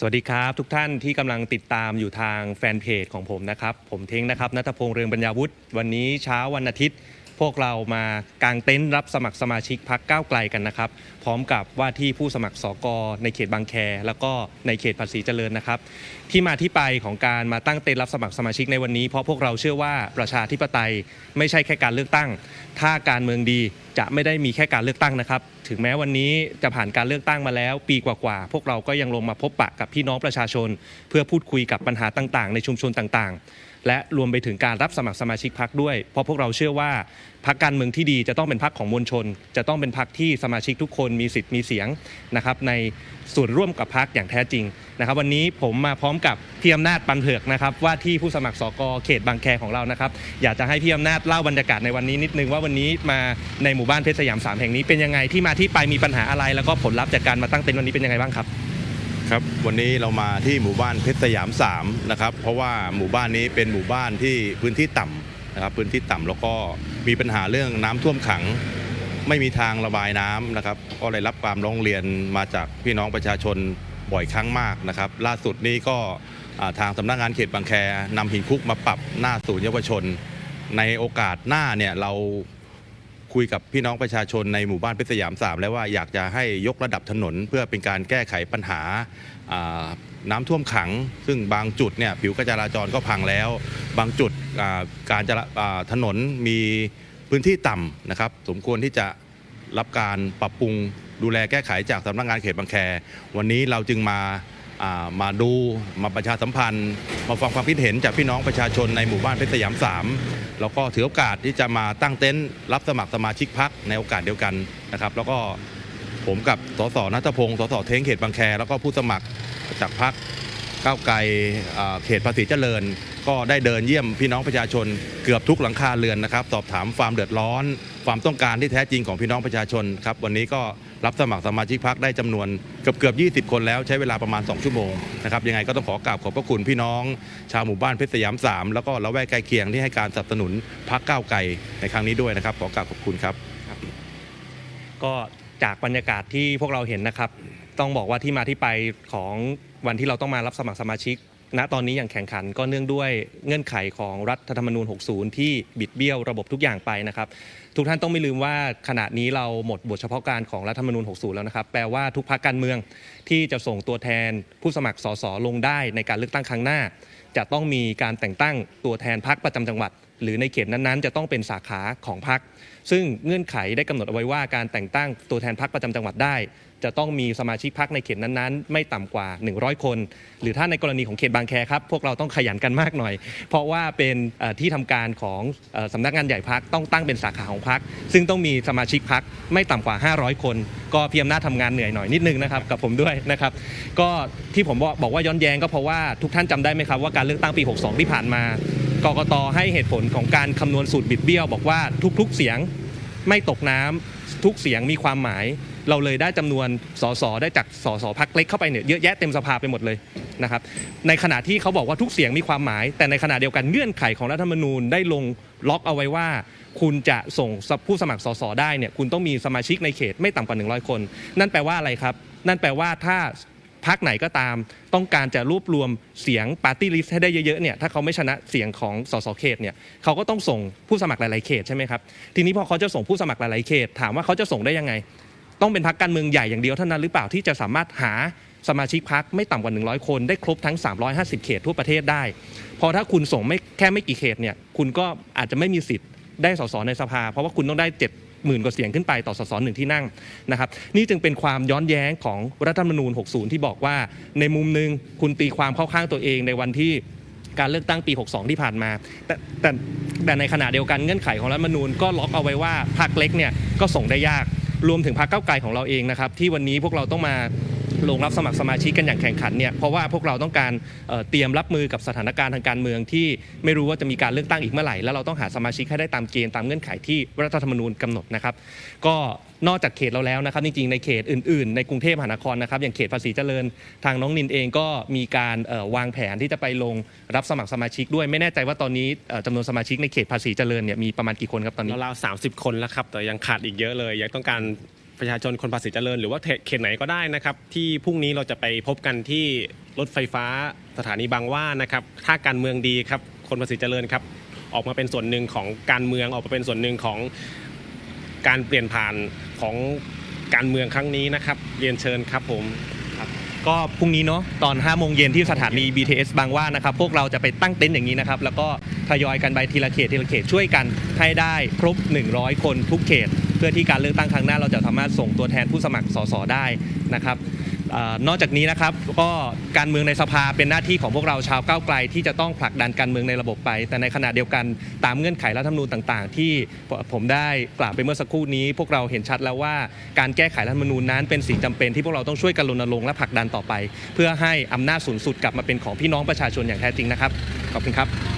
สวัสดีครับทุกท่านที่กำลังติดตามอยู่ทางแฟนเพจของผมนะครับ ผมเท้งนะครับนัทพงษ์เรืองปัญญาวุฒิวันนี้เช้าวันอาทิตย์ พวกเรามากางเต็นท์รับสมัครสมาชิกพักก้าวไกลกันนะครับ พร้อมกับว่าที่ผู้สมัครสกในเขตบางแค แล้วก็ในเขตภาษีเจริญนะครับ ที่มาที่ไปของการมาตั้งเต็นท์รับสมัครสมาชิกในวันนี้ เพราะพวกเราเชื่อว่าประชาธิปไตยไม่ใช่แค่การเลือกตั้ง ถ้าการเมืองดีจะไม่ได้มีแค่การเลือกตั้งนะครับ ถึงแม้วันนี้จะผ่านการเลือกตั้งมาแล้ว ปีกว่าๆ พวกเราก็ยังลงมาพบปะกับพี่น้องประชาชน เพื่อพูดคุยกับปัญหาต่างๆ ในชุมชนต่างๆ และรวมไปถึงการรับสมัครสมาชิกพักด้วย เพราะพวกเราเชื่อว่าพักการเมืองที่ดีจะต้องเป็นพักของมวลชน จะต้องเป็นพักที่สมาชิกทุกคนมีสิทธิ์มีเสียงนะครับในส่วนร่วมกับพักอย่างแท้จริงนะครับวันนี้ผมมาพร้อมกับพี่อำนาจปันเผือกนะครับว่าที่ผู้สมัครสกเขตบางแคของเรานะครับอยากจะให้พี่อำนาจเล่าบรรยากาศในวันนี้นิดนึงว่าวันนี้มาในหมู่บ้านเพชรสยามสามแห่งนี้เป็นยังไงที่มาที่ไปมีปัญหาอะไร แล้วก็ผลลัพธ์จากการมาตั้งเต็นท์วันนี้เป็นยังไงบ้างครับ ครับ วันนี้เรามาที่หมู่บ้านเพชรสยาม3นะครับ เพราะว่าหมู่บ้านนี้เป็นหมู่บ้านที่พื้นที่ต่ำนะครับ พื้นที่ต่ำแล้วก็มีปัญหาเรื่องน้ำท่วมขัง ไม่มีทางระบายน้ำนะครับ ก็เลยรับความร้องเรียนมาจากพี่น้องประชาชนบ่อยครั้งมากนะครับ ล่าสุดนี้ก็อ่าทางสำนักงานเขตบางแคนำหินคุกมาปรับหน้าศูนย์เยาวชน ในโอกาสหน้าเนี่ยเราคุยกับพี่น้องประชาชนในหมู่บ้านเพชรสยาม3แล้วว่าอยากจะให้ยกระดับถนนเพื่อเป็นการแก้ไขปัญหาน้ำท่วมขัง ซึ่งบางจุดเนี่ยผิวการจราจรก็พังแล้ว บางจุดการจราถนนมีพื้นที่ต่ำนะครับ สมควรที่จะรับการปรับปรุงดูแลแก้ไขจากสำนักงานเขตบางแค วันนี้เราจึงมา มาดูมาประชาสัมพันธ์ มาฟังความคิดเห็นจากพี่น้องประชาชนในหมู่บ้านเพชรสยาม3แล้วก็ถือโอกาสที่จะมาตั้งเต็นท์รับสมัครสมาชิกพักในโอกาสเดียวกันนะครับ แล้วก็ผมกับสสนัทพงศ์สสเท้งเขตบางแคแล้วก็ผู้สมัครจากพักก้าวไกลเขตภาษีเจริญ ก็ได้เดินเยี่ยมพี่น้องประชาชนเกือบทุกหลังคาเรือนนะครับสอบถามความเดือดร้อน ความต้องการที่แท้จริงของพี่น้องประชาชนครับวันนี้ก็รับสมัครสมาชิกพักได้จำนวนเกือบเกือบ20 คนแล้วใช้เวลาประมาณ 2 ชั่วโมงนะครับยังไงก็ต้องขอกราบขอบพระคุณพี่น้อง ชาวหมู่บ้านเพชรสยาม3แล้วก็ละแวกใกล้เคียงที่ให้การสนับสนุนพักก้าวไกลในครั้งนี้ด้วยนะครับ ขอกราบขอบคุณครับ ก็จากบรรยากาศที่พวกเราเห็นนะครับ ต้องบอกว่าที่มาที่ไปของวันที่เราต้องมารับสมัครสมาชิก ณตอนนี้อย่างแข่งขันก็เนื่องด้วยเงื่อนไขของรัฐธรรมนูญ 60 ที่บิดเบี้ยวระบบทุกอย่างไปนะครับทุกท่านต้องไม่ลืมว่าขณะนี้เราหมดบทเฉพาะการของรัฐธรรมนูญ 60 แล้วนะครับ แปลว่าทุกพรรคการเมืองที่จะส่งตัวแทนผู้สมัครสสลงได้ในการเลือกตั้งครั้งหน้า จะต้องมีการแต่งตั้งตัวแทนพรรคประจำจังหวัด หรือในเขตนั้นๆ จะต้องเป็นสาขาของพรรคซึ่งเงื่อนไขได้กำหนดเอาไว้ว่าการแต่งตั้งตัวแทนพรรคประจำจังหวัดได้ จะต้องมีสมาชิกพรรคในเขตนั้นๆ ไม่ต่ำกว่า 100 คน หรือถ้าในกรณีของเขตบางแคครับ พวกเราต้องขยันกันมากหน่อย เพราะว่าเป็นที่ทำการของเอ่อสำนักงานใหญ่พรรคต้องตั้งเป็นสาขาของพรรคซึ่งต้องมีสมาชิกพรรคไม่ต่ำกว่า 500 คน ก็เพียมหน้าจทำงานเหนื่อยหน่อยนิดนึงนะครับกับผมด้วยนะครับ ก็ที่ผมบอกว่าย้อนแย้งก็เพราะว่าทุกท่านจำได้ไหมครับว่าการเลือกตั้งปี 62 ที่ผ่านมากกตให้เหตุผลของการคำนวณสูตรบิดเบี้ยว บอกว่าทุกๆเสียงไม่ตกน้ำทุกเสียงมีความหมาย เราเลยได้จำนวนสสได้จากสสพักเล็กเข้าไปเนี่ยเยอะแยะเต็มสภาไปหมดเลยนะครับในขณะที่เขาบอกว่าทุกเสียงมีความหมาย แต่ในขณะเดียวกันเงื่อนไขของรัฐธรรมนูญได้ลงล็อกเอาไว้ว่า คุณจะส่งผู้สมัครสสได้เนี่ยคุณต้องมีสมาชิกในเขตไม่ต่ำกว่า 100 คน นั่นแปลว่าอะไรครับ นั่นแปลว่าถ้าพักไหนก็ตาม ต้องการจะรวบรวมเสียงปาร์ตี้ลิสต์ให้ได้เยอะๆเนี่ยถ้าเขาไม่ชนะเสียงของสสเขตเนี่ยเขาก็ต้องส่งผู้สมัครหลายๆเขตใช่ไหมครับทีนี้พอเขาจะส่งผู้สมัครหลายๆเขต ถามว่าเขาจะส่งได้ยังไง ต้องเป็นพักการเมืองใหญ่อย่างเดียวเท่านั้นหรือเปล่าที่จะสามารถหาสมาชิกพักไม่ต่ำกว่า 100 คนได้ครบทั้ง 350 เขตทั่วประเทศได้ พอถ้าคุณส่งไม่แค่ไม่กี่เขตเนี่ยคุณก็อาจจะไม่มีสิทธิ์ได้สสในสภา เพราะว่าคุณต้องได้7หมื่นกว่าเสียงขึ้นไปต่อสสหนึ่งที่นั่งนะครับนี่จึงเป็นความย้อนแย้งของรัฐธรรมนูญ 60 ที่บอกว่า ในมุมหนึ่งคุณตีความเข้าข้างตัวเองในวันที่การเลือกตั้งปี 62 ที่ผ่านมา แต่แต่แต่ในขณะเดียวกันเงื่อนไขของรัฐธรรมนูญก็ล็อกเอาไว้ว่าพรรคเล็กเนี่ยก็ส่งได้ยาก รวมถึงพรรคก้าไกลของเราเองนะครับที่วันนี้พวกเราต้องมา ลงรับสมัครสมาชิกกันอย่างแข่งขันเนี่ยเพราะว่าพวกเราต้องการเตรียมรับมือกับสถานการณ์ทางการเมืองที่ไม่รู้ว่าจะมีการเลือกตั้งอีกเมื่อไหร่แล้วเราต้องหาสมาชิกให้ได้ตามเกณฑ์ตามเงื่อนไขที่รัฐธรรมนูญกำหนดนะครับ ก็นอกจากเขตเราแล้วนะครับจริงๆในเขตอื่นๆ ในกรุงเทพมหานครนะครับอย่างเขตภาษีเจริญ ทางน้องนินเองก็มีการวางแผนที่จะไปลงรับสมัครสมาชิกด้วยไม่แน่ใจว่าตอนนี้เอ่อจำนวนสมาชิกในเขตภาษีเจริญเนี่ยมีประมาณกี่คนครับตอนนี้ราวๆ30คนแล้วครับแต่ยังขาดอีกเยอะเลยยังต้องการ ประชาชนคนภาษีเจริญหรือว่าเขตไหนก็ได้นะครับ ที่พรุ่งนี้เราจะไปพบกันที่รถไฟฟ้าสถานีบางหว่านะครับถ้าการเมืองดีครับ คนภาษีเจริญครับ ออกมาเป็นส่วนหนึ่งของการเมืองออกมาเป็นส่วนหนึ่งของการเปลี่ยนผ่านของการเมืองครั้งนี้นะครับ เรียนเชิญครับผมก็พรุ่งนี้เนาะตอน5โมงเย็นที่สถานี BTS บางหว่านะครับ พวกเราจะไปตั้งเต็นท์อย่างนี้นะครับ แล้วก็ทยอยกันไปทีละเขตทีละเขตช่วยกันให้ได้ครบ 100 คนทุกเขต เพื่อที่การเลือกตั้งครั้งหน้าเราจะสามารถส่งตัวแทนผู้สมัครสสได้นะครับนอกจากนี้นะครับก็การเมืองในสภาเป็นหน้าที่ของพวกเราชาวก้าวไกล ที่จะต้องผลักดันการเมืองในระบบไป แต่ในขณะเดียวกันตามเงื่อนไขรัฐธรรมนูญต่าง ๆ ที่ผมได้กล่าวไปเมื่อสักครู่นี้ พวกเราเห็นชัดแล้วว่าการแก้ไขรัฐธรรมนูญนั้นเป็นสิ่งจำเป็นที่พวกเราต้องช่วยกันรณรงค์และผลักดันต่อไป เพื่อให้อำนาจสูงสุดกลับมาเป็นของพี่น้องประชาชนอย่างแท้จริงนะครับขอบคุณครับ